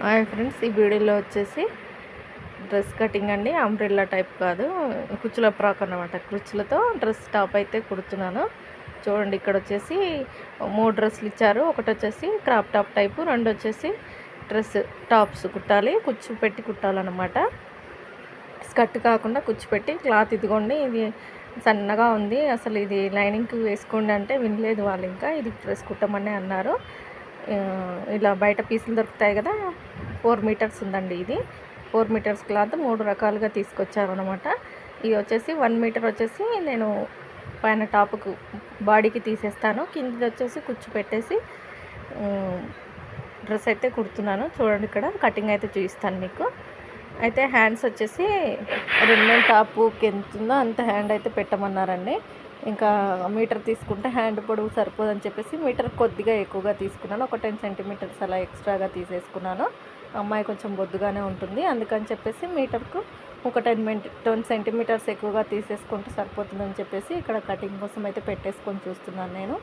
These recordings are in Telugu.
హాయ్ ఫ్రెండ్స్ ఈ వీడియోలో వచ్చేసి డ్రెస్ కటింగ్ అండి. అంబ్రెల్లా టైప్ కాదు. కుచ్చుల ప్రాక్ అన్నమాట. కుచ్చులతో డ్రెస్ టాప్ అయితే కుడుతున్నాను. చూడండి ఇక్కడ వచ్చేసి మూడు డ్రెస్సులు ఇచ్చారు. ఒకటి వచ్చేసి క్రాప్ టాప్ టైపు రెండు వచ్చేసి డ్రెస్ టాప్స్ కుట్టాలి. కుచ్చు పెట్టి కుట్టాలన్నమాట. స్కర్ట్ కాకుండా కుచ్చు పెట్టి క్లాత్ ఇదిగోండి ఇది సన్నగా ఉంది. అసలు ఇది లైనింగ్కి వేసుకోండి అంటే వినలేదు వాళ్ళు ఇంకా. ఇది డ్రెస్ కుట్టమని అన్నారు. ఇలా బయట పీసులు దొరుకుతాయి కదా ఫోర్ మీటర్స్ ఉందండి ఇది. ఫోర్ మీటర్స్ క్లాత్ మూడు రకాలుగా తీసుకొచ్చారు అనమాట వచ్చేసి వన్ మీటర్ వచ్చేసి నేను పైన టాప్కు బాడీకి తీసేస్తాను. కింద వచ్చేసి కుచ్చు పెట్టేసి డ్రెస్ అయితే కుడుతున్నాను. చూడండి ఇక్కడ కటింగ్ అయితే చూపిస్తాను మీకు. అయితే హ్యాండ్స్ వచ్చేసి రెండు టాపు ఎంత ఉందో అంత హ్యాండ్ అయితే పెట్టమన్నారండి. ఇంకా మీటర్ తీసుకుంటే హ్యాండ్ పొడవు సరిపోదని చెప్పేసి మీటర్ కొద్దిగా ఎక్కువగా తీసుకున్నాను. ఒక టెన్ సెంటీమీటర్స్ అలా ఎక్స్ట్రాగా తీసేసుకున్నాను. అమ్మాయి కొంచెం బొద్దుగానే ఉంటుంది. అందుకని చెప్పేసి మీటర్కు ఒక టెన్ మింట్ టెన్ సెంటీమీటర్స్ ఎక్కువగా తీసేసుకుంటే సరిపోతుందని చెప్పేసి ఇక్కడ కటింగ్ కోసం అయితే పెట్టేసుకొని చూస్తున్నాను నేను.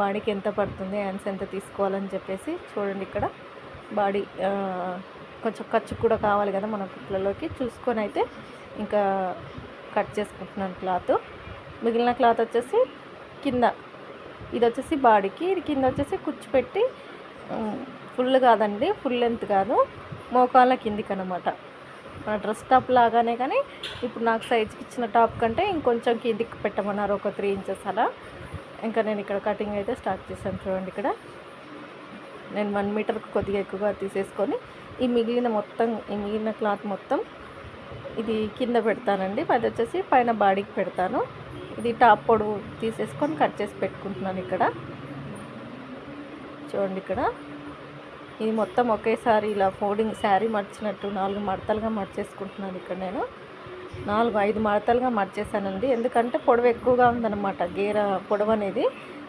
బాడీకి ఎంత పడుతుంది హ్యాండ్స్ ఎంత తీసుకోవాలని చెప్పేసి చూడండి ఇక్కడ. బాడీ కొంచెం ఖర్చు కూడా కావాలి కదా మన కుట్లలోకి. చూసుకొని అయితే ఇంకా కట్ చేసుకుంటున్నాను క్లాత్. మిగిలిన క్లాత్ వచ్చేసి కింద. ఇది వచ్చేసి బాడీకి ఇది కింద వచ్చేసి కుచ్చు పెట్టి ఫుల్ కాదండి ఫుల్ లెంత్ కాదు మోకాళ్ళ కిందికి అనమాట మన డ్రెస్ టాప్ లాగానే కానీ ఇప్పుడు నాకు సైజుకి ఇచ్చిన టాప్ కంటే ఇంకొంచెం కిందికి పెట్టమన్నారు ఒక త్రీ ఇంచెస్ అలా. ఇంకా నేను ఇక్కడ కటింగ్ అయితే స్టార్ట్ చేశాను చూడండి ఇక్కడ. నేను వన్ మీటర్కి కొద్దిగా ఎక్కువగా తీసేసుకొని ఈ మిగిలిన మొత్తం ఈ మిగిలిన క్లాత్ మొత్తం ఇది కింద పెడతానండి. అది వచ్చేసి పైన బాడీకి పెడతాను. ఇది టాప్ పొడవు తీసేసుకొని కట్ చేసి పెట్టుకుంటున్నాను ఇక్కడ. చూడండి ఇక్కడ. ఇది మొత్తం ఒకేసారి ఇలా ఫోల్డింగ్ శారీ మడిచినట్టు నాలుగు మడతలుగా మడిచేసుకుంటున్నాను ఇక్కడ నేను. నాలుగు ఐదు మడతలుగా మడిచేసానండి ఎందుకంటే పొడవు ఎక్కువగా ఉందన్నమాట. గేర పొడవు అనేది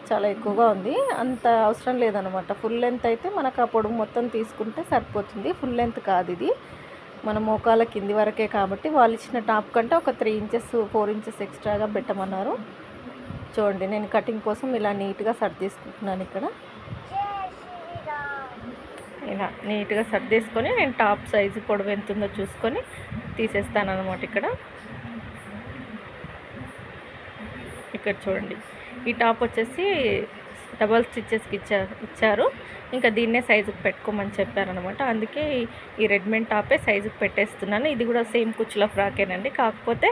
చాలా ఎక్కువగా ఉంది. అంత అవసరం లేదనమాట ఫుల్ లెంత్ అయితే మనకు ఆ పొడవు మొత్తం తీసుకుంటే సరిపోతుంది. ఫుల్ లెంత్ కాదు ఇది. మన మోకాల కింది వరకే కాబట్టి వాళ్ళు ఇచ్చిన టాప్ కంటే ఒక త్రీ ఇంచెస్ ఫోర్ ఇంచెస్ ఎక్స్ట్రాగా పెట్టమన్నారు. చూడండి నేను కటింగ్ కోసం ఇలా నీట్గా సర్ది తీసుకుంటున్నాను ఇక్కడ. ఇలా నీట్గా సర్దేసుకొని నేను టాప్ సైజు పొడవు ఎంత ఉందో చూసుకొని తీసేస్తాను అనమాట ఇక్కడ. ఇక్కడ చూడండి ఈ టాప్ వచ్చేసి డబల్ స్టిచ్చెస్కి ఇచ్చారు ఇచ్చారు. ఇంకా దీన్నే సైజుకి పెట్టుకోమని చెప్పారనమాట అందుకే ఈ రెడ్మెంట్ టాపే సైజుకి పెట్టేస్తున్నాను. ఇది కూడా సేమ్ కుచ్చుల ఫ్రాకేనండి. కాకపోతే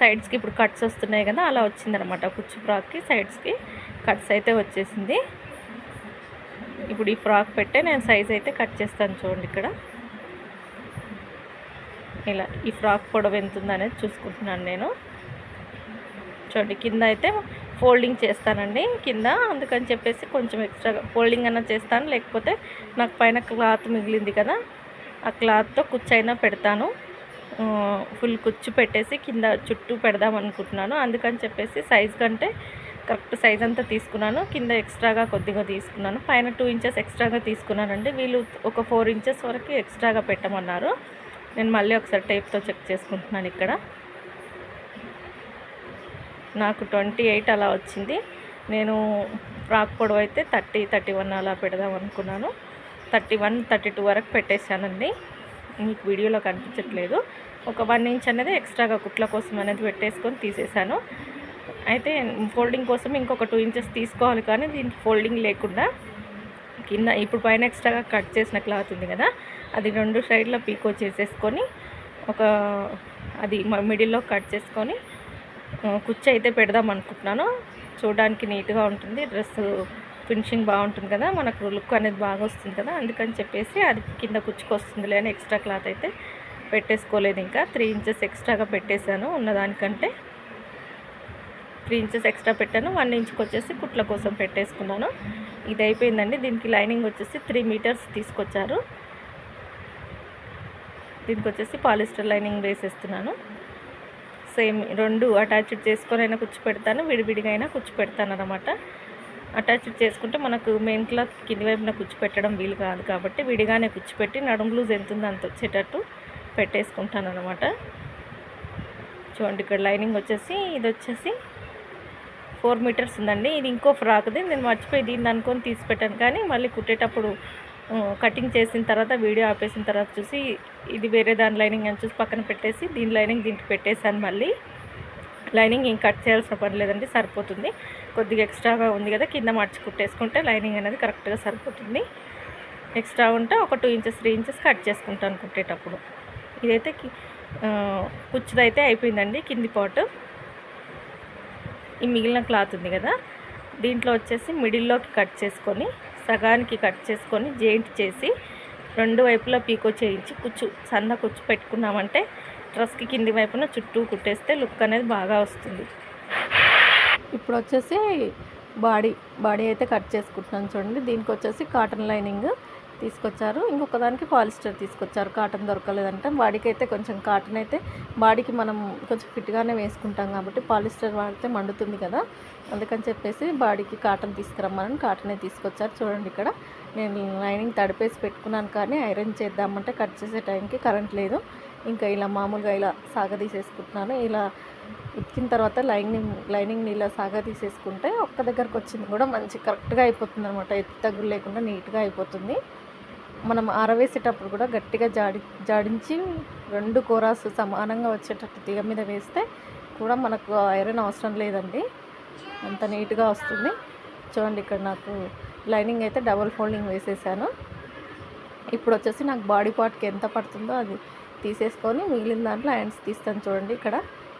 సైడ్స్కి ఇప్పుడు కట్స్ వస్తున్నాయి కదా అలా వచ్చిందనమాట కుచ్చు ఫ్రాక్కి. సైడ్స్కి కట్స్ అయితే వచ్చేసింది. ఇప్పుడు ఈ ఫ్రాక్ పెట్టే నేను సైజ్ అయితే కట్ చేస్తాను చూడండి ఇక్కడ. ఇలా ఈ ఫ్రాక్ పొడవు ఎంత ఉందనేది చూసుకుంటున్నాను నేను. చూడండి కింద అయితే ఫోల్డింగ్ చేస్తానండి కింద. అందుకని చెప్పేసి కొంచెం ఎక్స్ట్రాగా ఫోల్డింగ్ అన్న చేస్తాను. లేకపోతే నాకు పైన క్లాత్ మిగిలింది కదా ఆ క్లాత్తో కుచ్చైనా పెడతాను. ఫుల్ కుచ్చు పెట్టేసి కింద చుట్టూ పెడదాం అనుకుంటున్నాను. అందుకని చెప్పేసి సైజ్ కంటే కరెక్ట్ సైజ్ అంతా తీసుకున్నాను. కింద ఎక్స్ట్రాగా కొద్దిగా తీసుకున్నాను. పైన టూ ఇంచెస్ ఎక్స్ట్రాగా తీసుకున్నానండి. వీళ్ళు ఒక ఫోర్ ఇంచెస్ వరకు ఎక్స్ట్రాగా పెట్టమన్నారు. నేను మళ్ళీ ఒకసారి టైప్తో చెక్ చేసుకుంటున్నాను ఇక్కడ. నాకు ట్వంటీ ఎయిట్ అలా వచ్చింది. నేను ఫ్రాక్ పొడవు అయితే థర్టీ థర్టీ వన్ అలా పెడదాం అనుకున్నాను. థర్టీ వన్ థర్టీ టూ వరకు పెట్టేశానండి. మీకు వీడియోలో కనిపించట్లేదు. ఒక వన్ ఇంచ్ అనేది ఎక్స్ట్రాగా కుట్ల కోసం అనేది పెట్టేసుకొని తీసేశాను. అయితే ఫోల్డింగ్ కోసం ఇంకొక టూ ఇంచెస్ తీసుకోవాలి కానీ దీనికి ఫోల్డింగ్ లేకుండా కింద ఇప్పుడు పైన ఎక్స్ట్రాగా కట్ చేసిన క్లాత్ ఉంది కదా అది రెండు సైడ్లో పీకో చేసేసుకొని ఒక అది మిడిల్లో కట్ చేసుకొని కుర్చీ అయితే పెడదాం అనుకుంటున్నాను. చూడడానికి నీట్గా ఉంటుంది డ్రెస్ ఫినిషింగ్ బాగుంటుంది కదా మనకు లుక్ అనేది బాగా వస్తుంది కదా అందుకని చెప్పేసి అది కింద కుచ్చుకొస్తుందిలే అని ఎక్స్ట్రా క్లాత్ అయితే పెట్టేసుకోలేదు ఇంకా. త్రీ ఇంచెస్ ఎక్స్ట్రాగా పెట్టేశాను ఉన్నదానికంటే. త్రీ ఇంచెస్ ఎక్స్ట్రా పెట్టాను వన్ ఇంచ్కి వచ్చేసి కుట్ల కోసం పెట్టేసుకున్నాను. ఇది అయిపోయిందండి దీనికి లైనింగ్ వచ్చేసి త్రీ మీటర్స్ తీసుకొచ్చారు. దీనికి వచ్చేసి పాలిస్టర్ లైనింగ్ వేసేస్తున్నాను. సేమ్ రెండు అటాచ్డ్ చేసుకొని అయినా కుచ్చు పెడతాను విడివిడిగా అయినా కుచ్చు పెడతాను అనమాట అటాచ్డ్ చేసుకుంటే మనకు మెయిన్ క్లాత్ కింది వైపున కుచ్చు పెట్టడం వీలు కాదు కాబట్టి విడిగానే కుచ్చు పెట్టి నడుము లూజ్ ఎంత ఉందో అంత వచ్చేటట్టు పెట్టేసుకుంటాను అనమాట చూడండి ఇక్కడ లైనింగ్ వచ్చేసి ఇది వచ్చేసి ఫోర్ మీటర్స్ ఉందండి. ఇది ఇంకో ఫ్రాక్ది నేను మర్చిపోయి దీన్ని అనుకొని తీసి పెట్టాను కానీ మళ్ళీ కుట్టేటప్పుడు కటింగ్ చేసిన తర్వాత వీడియో ఆపేసిన తర్వాత చూసి ఇది వేరే దాని లైనింగ్ అని చూసి పక్కన పెట్టేసి దీని లైనింగ్ దీనికి పెట్టేశాను మళ్ళీ. లైనింగ్ ఇంక కట్ చేయాల్సిన పని లేదండి సరిపోతుంది. కొద్దిగా ఎక్స్ట్రాగా ఉంది కదా కింద మర్చి కుట్టేసుకుంటే లైనింగ్ అనేది కరెక్ట్గా సరిపోతుంది. ఎక్స్ట్రా ఉంటే ఒక two inches three inches cut చేసుకుంటాను కుట్టేటప్పుడు. ఇదైతే కి- కుచ్చుదైతే అయిపోయిందండి కింది పాటు ఈ మిగిలిన క్లాత్ ఉంది కదా దీంట్లో వచ్చేసి మిడిల్లోకి కట్ చేసుకొని సగానికి కట్ చేసుకొని జాయింట్ చేసి రెండు వైపులా పీకో చేయించి కుచ్చు సన్న కుచ్చు పెట్టుకున్నామంటే డ్రెస్కి కింది వైపున చుట్టూ కుట్టేస్తే లుక్ అనేది బాగా వస్తుంది. ఇప్పుడు వచ్చేసి బాడీ బాడీ అయితే కట్ చేసుకుంటున్నాను చూడండి. దీనికి వచ్చేసి కాటన్ లైనింగ్ తీసుకొచ్చారు. ఇంకొక దానికి పాలిస్టర్ తీసుకొచ్చారు. కాటన్ దొరకలేదంటే. బాడీకి అయితే కొంచెం కాటన్ అయితే బాడీకి మనం కొంచెం ఫిట్గానే వేసుకుంటాం కాబట్టి పాలిస్టర్ వాడితే మండుతుంది కదా. అందుకని చెప్పేసి బాడీకి కాటన్ తీసుకురమ్మని కాటనే తీసుకొచ్చారు. చూడండి ఇక్కడ. నేను లైనింగ్ తడిపేసి పెట్టుకున్నాను కానీ ఐరన్ చేద్దామంటే కట్ చేసే టైంకి కరెంట్ లేదు. ఇంకా ఇలా మామూలుగా ఇలా సాగదీసేసుకుంటున్నాను ఇలా ఉతికిన తర్వాత లైనింగ్ లైనింగ్ని ఇలా సాగదీసేసుకుంటే ఒక్క దగ్గరకు వచ్చింది కూడా మంచి కరెక్ట్గా అయిపోతుంది అనమాట ఎత్తు తగ్గులు లేకుండా నీట్గా అయిపోతుంది. మనం ఆరవేసేటప్పుడు కూడా గట్టిగా జాడి జాడించి రెండు కూరాస్ సమానంగా వచ్చేటట్టు తీగ మీద వేస్తే కూడా మనకు ఐరన్ అవసరం లేదండి. అంత నీట్గా వస్తుంది. చూడండి ఇక్కడ నాకు లైనింగ్ అయితే డబుల్ ఫోల్డింగ్ వేసేసాను. ఇప్పుడు వచ్చేసి నాకు బాడీ పార్ట్కి ఎంత పడుతుందో అది తీసేసుకొని మిగిలిన దాంట్లో హ్యాండ్స్ తీస్తాను చూడండి ఇక్కడ.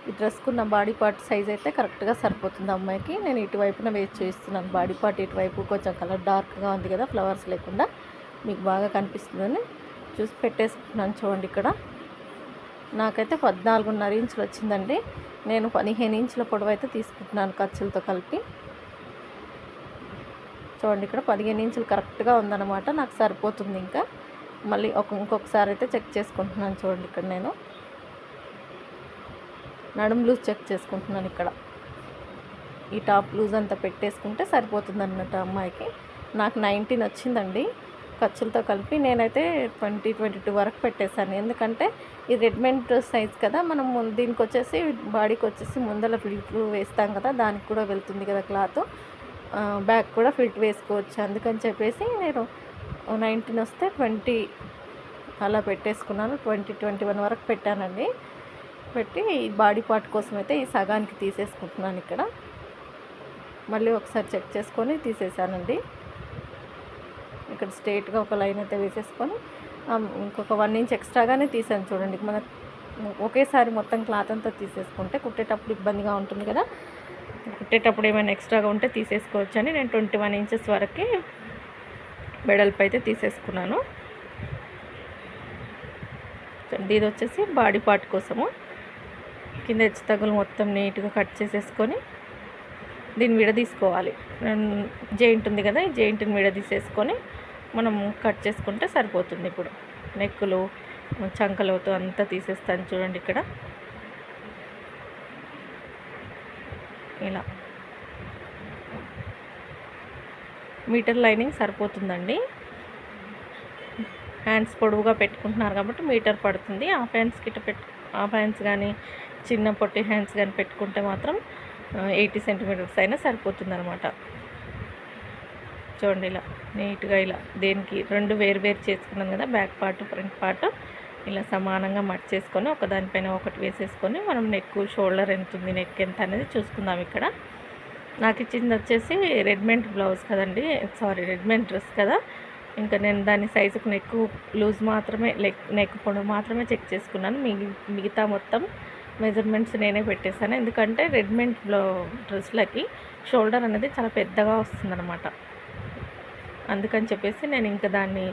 ఈ డ్రెస్కున్న బాడీ పార్ట్ సైజ్ అయితే కరెక్ట్గా సరిపోతుంది అమ్మాయికి. నేను ఇటువైపున వేసి చూపిస్తున్నాను. బాడీ పార్ట్ ఇటువైపు కొంచెం కలర్ డార్క్గా ఉంది కదా ఫ్లవర్స్ లేకుండా. మీకు బాగా కనిపిస్తుందని చూసి పెట్టేసుకుంటున్నాను చూడండి ఇక్కడ. నాకైతే పద్నాలుగున్నర ఇంచులు వచ్చిందండి. నేను పదిహేను ఇంచుల పొడవు అయితే తీసుకుంటున్నాను ఖర్చులతో కలిపి. చూడండి ఇక్కడ పదిహేను ఇంచులు కరెక్ట్గా ఉందన్నమాట. నాకు సరిపోతుంది ఇంకా. మళ్ళీ ఒక ఇంకొకసారి అయితే చెక్ చేసుకుంటున్నాను చూడండి ఇక్కడ నేను. నడుము లూజ్ చెక్ చేసుకుంటున్నాను ఇక్కడ. ఈ టాప్ లూజ్ అంతా పెట్టేసుకుంటే సరిపోతుంది అన్నట్టు అమ్మాయికి. నాకు నైన్టీన్ వచ్చిందండి. ఖర్చులతో కలిపి నేనైతే ట్వంటీ ట్వంటీ టూ వరకు పెట్టేశాను. ఎందుకంటే ఈ రెడ్మెంట్ సైజ్ కదా మనం దీనికి వచ్చేసి బాడీకి వచ్చేసి ముందర ఫిల్ట్ వేస్తాం కదా దానికి కూడా వెళ్తుంది కదా క్లాత్. బ్యాక్ కూడా ఫిల్ట్ వేసుకోవచ్చు. అందుకని చెప్పేసి నేను నైన్టీన్ వస్తే ట్వంటీ అలా పెట్టేసుకున్నాను. ట్వంటీ ట్వంటీ వన్ వరకు పెట్టానండి. పెట్టి ఈ బాడీ పార్ట్ కోసం అయితే ఈ సగానికి తీసేసుకుంటున్నాను ఇక్కడ. మళ్ళీ ఒకసారి చెక్ చేసుకొని తీసేసానండి ఇక్కడ స్ట్రేట్గా ఒక లైన్ అయితే వేసేసుకొని ఇంకొక వన్ ఇంచ్ ఎక్స్ట్రాగానే తీసాను చూడండి. మన ఒకేసారి మొత్తం క్లాత్ అంతా తీసేసుకుంటే కుట్టేటప్పుడు ఇబ్బందిగా ఉంటుంది కదా. కుట్టేటప్పుడు ఏమైనా ఎక్స్ట్రాగా ఉంటే తీసేసుకోవచ్చు అని నేను ట్వంటీ వన్ ఇంచెస్ వరకు వెడల్పు అయితే తీసేసుకున్నాను. చూడండి, ఇది వచ్చేసి బాడీ పార్ట్ కోసము. కింద హెచ్చు తగ్గులు మొత్తం నీట్గా కట్ చేసేసుకొని దీన్ని విడదీసుకోవాలి. జెయింట్ ఉంది కదా ఈ జెయింట్ని విడదీసేసుకొని మనం కట్ చేసుకుంటే సరిపోతుంది ఇప్పుడు. నెక్కులు చంకలతో అంతా తీసేస్తాను చూడండి ఇక్కడ. ఇలా. మీటర్ లైనింగ్ సరిపోతుందండి. హ్యాండ్స్ పొడవుగా పెట్టుకుంటున్నారు కాబట్టి మీటర్ పడుతుంది. హాఫ్ హ్యాండ్స్ కిட்ட పెట్టు హాఫ్ హ్యాండ్స్ కానీ చిన్న పొట్టి హ్యాండ్స్ కానీ పెట్టుకుంటే మాత్రం ఎయిటీ సెంటీమీటర్స్ అయినా సరిపోతుంది అనమాట చూడండి ఇలా నీట్గా ఇలా దేనికి రెండు వేరు వేరు చేసుకున్నాం కదా బ్యాక్ పార్ట్ ఫ్రంట్ పార్ట్ ఇలా సమానంగా మట్ చేసుకొని ఒక దానిపైన ఒకటి వేసేసుకొని మనం నెక్ షోల్డర్ ఎంత ఉంది నెక్ ఎంత అనేది చూసుకుందాం ఇక్కడ. నాకు ఇచ్చింది వచ్చేసి రెడ్మెంట్ బ్లౌజ్ కదండి సారీ రెడ్మెంట్ డ్రెస్ కదా. ఇంకా నేను దాని సైజుకు నెక్ లూజ్ మాత్రమే లెక్ నెక్ పొడవు మాత్రమే చెక్ చేసుకున్నాను. మిగతా మొత్తం మెజర్మెంట్స్ నేనే పెట్టేశాను. ఎందుకంటే రెడ్మెంట్ బ్లౌ డ్రెస్లకి షోల్డర్ అనేది చాలా పెద్దగా వస్తుందన్నమాట. అందుకని చెప్పేసి నేను ఇంకా దాన్ని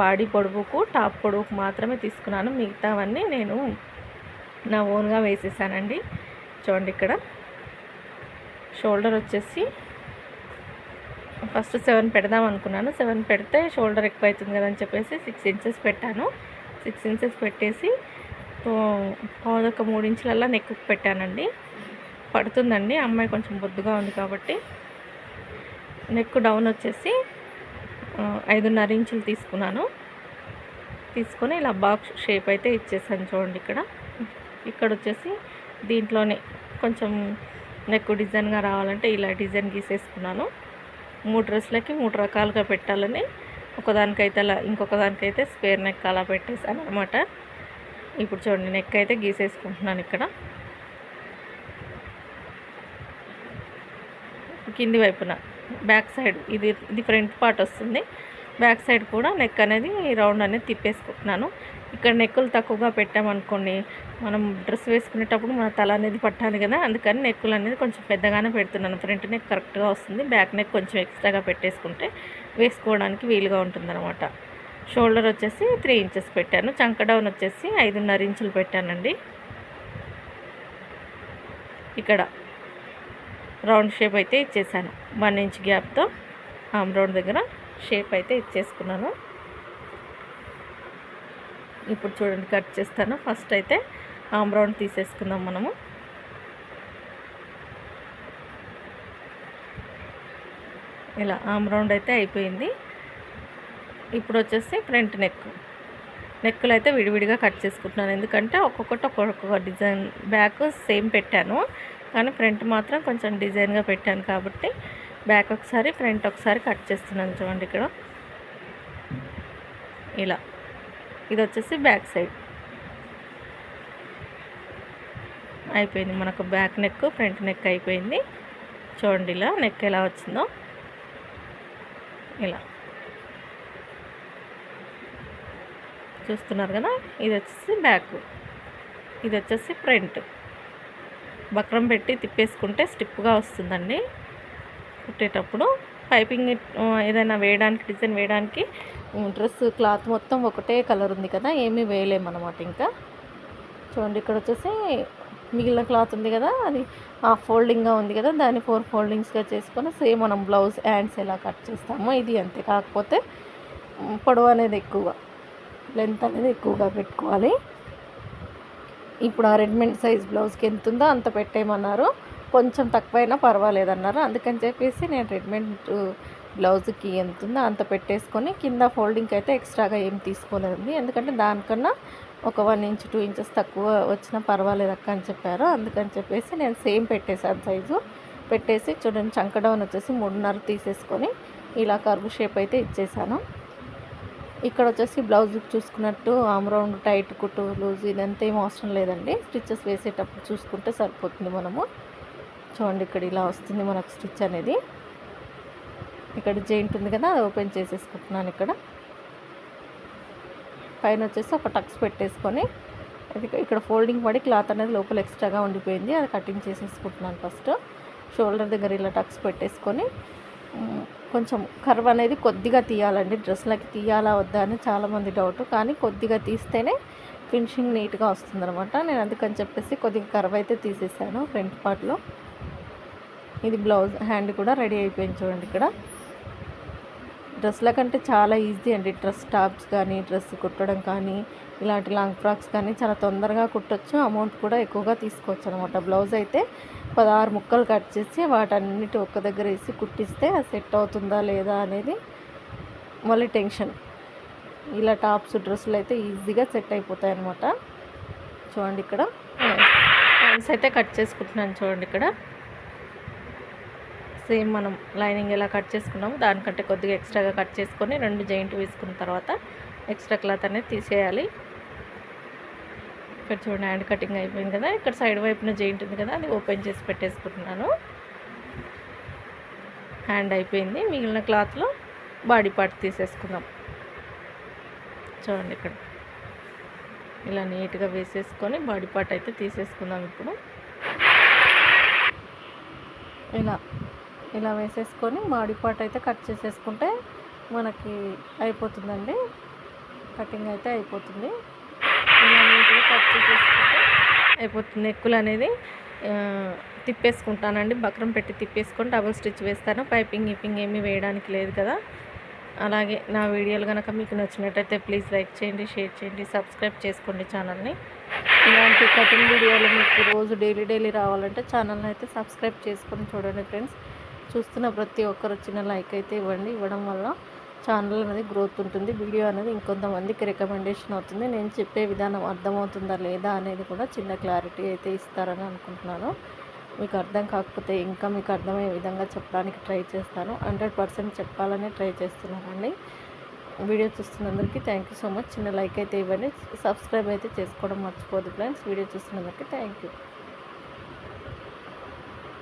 బాడీ పొడవుకు టాప్ పొడవుకు మాత్రమే తీసుకున్నాను. మిగతావన్నీ నేను నా ఓన్గా వేసేసానండి. చూడండి ఇక్కడ. షోల్డర్ వచ్చేసి ఫస్ట్ సెవెన్ పెడదాం అనుకున్నాను. సెవెన్ పెడితే షోల్డర్ ఎక్కువ అవుతుంది కదా అని చెప్పేసి సిక్స్ ఇంచెస్ పెట్టాను. సిక్స్ ఇంచెస్ పెట్టేసి పాదొక మూడు ఇంచులల్లా నెక్ పెట్టానండి. పడుతుందండి. అమ్మాయి కొంచెం బొద్దుగా ఉంది కాబట్టి. నెక్ డౌన్ వచ్చేసి ఐదున్నర ఇంచులు తీసుకున్నాను. తీసుకొని ఇలా బాక్స్ షేప్ అయితే ఇచ్చేసాను చూడండి ఇక్కడ. ఇక్కడ వచ్చేసి దీంట్లోనే కొంచెం నెక్ డిజైన్గా రావాలంటే ఇలా డిజైన్ గీసేసుకున్నాను. మూడు డ్రెస్లకి మూడు రకాలుగా పెట్టాలని ఒకదానికైతే అలా ఇంకొక దానికైతే స్పేర్ నెక్ అలా పెట్టేసాను అనమాట ఇప్పుడు చూడండి నెక్ అయితే గీసేసుకుంటున్నాను ఇక్కడ. కింది వైపున. బ్యాక్ సైడ్ ఇది ఇది ఫ్రంట్ పార్ట్ వస్తుంది. బ్యాక్ సైడ్ కూడా నెక్ అనేది రౌండ్ అనేది తిప్పేసుకుంటున్నాను. ఇక్కడ నెక్కులు తక్కువగా పెట్టామనుకోండి మనం డ్రెస్ వేసుకునేటప్పుడు మన తల అనేది పట్టాలి కదా అందుకని నెక్కులు అనేది కొంచెం పెద్దగానే పెడుతున్నాను. ఫ్రంట్ నెక్ కరెక్ట్గా వస్తుంది బ్యాక్ నెక్ కొంచెం ఎక్స్ట్రాగా పెట్టేసుకుంటే వేసుకోవడానికి వీలుగా ఉంటుందన్నమాట. షోల్డర్ వచ్చేసి త్రీ ఇంచెస్ పెట్టాను చంక డౌన్ వచ్చేసి ఐదున్నర ఇంచులు పెట్టానండి. ఇక్కడ రౌండ్ షేప్ అయితే ఇచ్చేసాను. వన్ ఇంచ్ గ్యాప్తో ఆమ్ రౌండ్ దగ్గర షేప్ అయితే ఇచ్చేసుకున్నాను. ఇప్పుడు చూడండి కట్ చేస్తాను. ఫస్ట్ అయితే ఆమ్ రౌండ్ తీసేసుకుందాం మనము. ఇలా ఆమ్ రౌండ్ అయితే అయిపోయింది. ఇప్పుడు వచ్చేసి ఫ్రంట్ నెక్. నెక్కులు అయితే విడివిడిగా కట్ చేసుకుంటున్నాను. ఎందుకంటే ఒక్కొక్కటి ఒక్కొక్క డిజైన్ బ్యాక్ సేమ్ పెట్టాను. కానీ ఫ్రంట్ మాత్రం కొంచెం డిజైన్గా పెట్టాను కాబట్టి బ్యాక్ ఒకసారి ఫ్రంట్ ఒకసారి కట్ చేస్తున్నాను చూడండి ఇక్కడ. ఇలా. ఇది వచ్చేసి బ్యాక్ సైడ్. అయిపోయింది. మనకు బ్యాక్ నెక్ ఫ్రంట్ నెక్ అయిపోయింది. చూడండి ఇలా నెక్ ఎలా వచ్చిందో. ఇలా. చూస్తున్నారు కదా? ఇది వచ్చేసి బ్యాక్. ఇది వచ్చేసి ఫ్రంట్. బక్రం పెట్టి తిప్పేసుకుంటే స్టిప్గా వస్తుందండి. కుట్టేటప్పుడు పైపింగ్ ఏదైనా వేయడానికి డిజైన్ వేయడానికి డ్రెస్ క్లాత్ మొత్తం ఒకటే కలర్ ఉంది కదా ఏమీ వేయలేమన్నమాట ఇంకా. చూడండి ఇక్కడ వచ్చేసి మిగిలిన క్లాత్ ఉంది కదా అది హాఫ్ ఫోల్డింగ్గా ఉంది కదా దాన్ని ఫోర్ ఫోల్డింగ్స్గా చేసుకొని సేమ్ మనం బ్లౌజ్ హ్యాండ్స్ ఎలా కట్ చేస్తామో ఇది అంతే. కాకపోతే పొడవు అనేది ఎక్కువ లెంత్ అనేది ఎక్కువగా పెట్టుకోవాలి. ఇప్పుడు ఆ రెడీమేడ్ సైజ్ బ్లౌజ్కి ఎంత ఉందో అంత పెట్టేయమన్నారు. కొంచెం తక్కువైనా పర్వాలేదన్నారు. అందుకని చెప్పేసి నేను రెడీమేడ్ బ్లౌజ్కి ఎంత ఉందో అంత పెట్టేసుకొని కింద ఫోల్డింగ్కి అయితే ఎక్స్ట్రాగా ఏం తీసుకోలేదండి. ఎందుకంటే దానికన్నా ఒక వన్ ఇంచ్ టూ ఇంచెస్ తక్కువ వచ్చినా పర్వాలేదు అక్క అని చెప్పారు. అందుకని చెప్పేసి నేను సేమ్ పెట్టేశాను సైజు. పెట్టేసి చూడండి చంక డౌన్ వచ్చేసి మూడున్నర తీసేసుకొని ఇలా కర్వ్ షేప్ అయితే ఇచ్చేసాను. ఇక్కడ వచ్చేసి బ్లౌజ్ చూసుకున్నట్టు ఆమ్ రౌండ్ టైట్ కుట్టు లూజ్ ఇదంతా ఏం అవసరం లేదండి. స్టిచ్చెస్ వేసేటప్పుడు చూసుకుంటే సరిపోతుంది మనము. చూడండి ఇక్కడ ఇలా వస్తుంది మనకు స్టిచ్ అనేది. ఇక్కడ జెయింట్ ఉంది కదా అది ఓపెన్ చేసేసుకుంటున్నాను ఇక్కడ. పైన వచ్చేసి ఒక టక్స్ పెట్టేసుకొని ఇది ఇక్కడ ఫోల్డింగ్ పడి క్లాత్ అనేది లోపల ఎక్స్ట్రాగా ఉండిపోయింది అది కటింగ్ చేసేసుకుంటున్నాను ఫస్ట్. షోల్డర్ దగ్గర ఇలా టక్స్ పెట్టేసుకొని కొంచెం కర్వ్ అనేది కొద్దిగా తీయాలండి. డ్రెస్లకి తీయాలా వద్దా అని చాలామంది డౌట్ కానీ కొద్దిగా తీస్తేనే ఫినిషింగ్ నీట్గా వస్తుందన్నమాట. నేను అందుకని చెప్పేసి కొద్దిగా కర్వ్ అయితే తీసేసాను ఫ్రంట్ పార్ట్లో. ఇది బ్లౌజ్ హ్యాండ్ కూడా రెడీ అయిపోయింది చూడండి ఇక్కడ. డ్రెస్ల కంటే చాలా ఈజీ అండి. డ్రెస్ టాప్స్ కానీ డ్రెస్ కుట్టడం కానీ ఇలాంటి లాంగ్ ఫ్రాక్స్ కానీ చాలా తొందరగా కుట్టచ్చు. అమౌంట్ కూడా ఎక్కువగా తీసుకోవచ్చు అనమాట బ్లౌజ్ అయితే పదహారు ముక్కలు కట్ చేసి వాటన్నిటి ఒక్క దగ్గర వేసి కుట్టిస్తే అది సెట్ అవుతుందా లేదా అనేది మళ్ళీ టెన్షన్. ఇలా టాప్స్ డ్రెస్సులు అయితే ఈజీగా సెట్ అయిపోతాయి అనమాట చూడండి ఇక్కడ. హ్యాండ్స్ అయితే కట్ చేసుకుంటున్నాను చూడండి ఇక్కడ. సేమ్ మనం లైనింగ్ ఎలా కట్ చేసుకున్నామో దానికంటే కొద్దిగా ఎక్స్ట్రాగా కట్ చేసుకొని రెండు జాయింట్ వేసుకున్న తర్వాత ఎక్స్ట్రా క్లాత్ అనేది తీసేయాలి. ఇక్కడ చూడండి హ్యాండ్ కటింగ్ అయిపోయింది కదా. ఇక్కడ సైడ్ వైపున జాయింట్ ఉంది కదా అది ఓపెన్ చేసి పెట్టేసుకుంటున్నాను. హ్యాండ్ అయిపోయింది. మిగిలిన క్లాత్లో బాడీ పార్ట్ తీసేసుకుందాం. చూడండి ఇక్కడ. ఇలా నీట్గా వేసేసుకొని బాడీ పార్ట్ అయితే తీసేసుకుందాం ఇప్పుడు. ఇలా ఇలా వేసేసుకొని మాడిపాటు అయితే కట్ చేసేసుకుంటే మనకి అయిపోతుందండి. కటింగ్ అయితే అయిపోతుంది. ఇలా నీట్గా కట్ చేసేసుకుంటే అయిపోతుంది. ఎక్కులు అనేది తిప్పేసుకుంటానండి. బక్రం పెట్టి తిప్పేసుకొని డబుల్ స్టిచ్ వేస్తాను. పైపింగ్ గిప్పింగ్ ఏమీ వేయడానికి లేదు కదా. అలాగే నా వీడియోలు కనుక మీకు నచ్చినట్టయితే ప్లీజ్ లైక్ చేయండి షేర్ చేయండి సబ్స్క్రైబ్ చేసుకోండి ఛానల్ని. ఇలాంటి కటింగ్ వీడియోలు మీకు రోజు డైలీ డైలీ రావాలంటే ఛానల్ని అయితే సబ్స్క్రైబ్ చేసుకొని చూడండి ఫ్రెండ్స్. చూస్తున్న ప్రతి ఒక్కరు వచ్చిన లైక్ అయితే ఇవ్వండి. ఇవ్వడం వల్ల ఛానల్ అనేది గ్రోత్ ఉంటుంది. వీడియో అనేది ఇంకొంతమందికి రికమెండేషన్ అవుతుంది. నేను చెప్పే విధానం అర్థమవుతుందా లేదా అనేది కూడా చిన్న క్లారిటీ అయితే ఇస్తారని అనుకుంటున్నాను. మీకు అర్థం కాకపోతే ఇంకా మీకు అర్థమయ్యే విధంగా చెప్పడానికి ట్రై చేస్తాను. హండ్రెడ్ పర్సెంట్ చెప్పాలని ట్రై చేస్తున్నానండి. వీడియో చూస్తున్నందరికీ థ్యాంక్ యూ సో మచ్. చిన్న లైక్ అయితే ఇవ్వండి. సబ్స్క్రైబ్ అయితే చేసుకోవడం మర్చిపోదు ఫ్రెండ్స్. వీడియో చూస్తున్నందరికీ థ్యాంక్ యూ.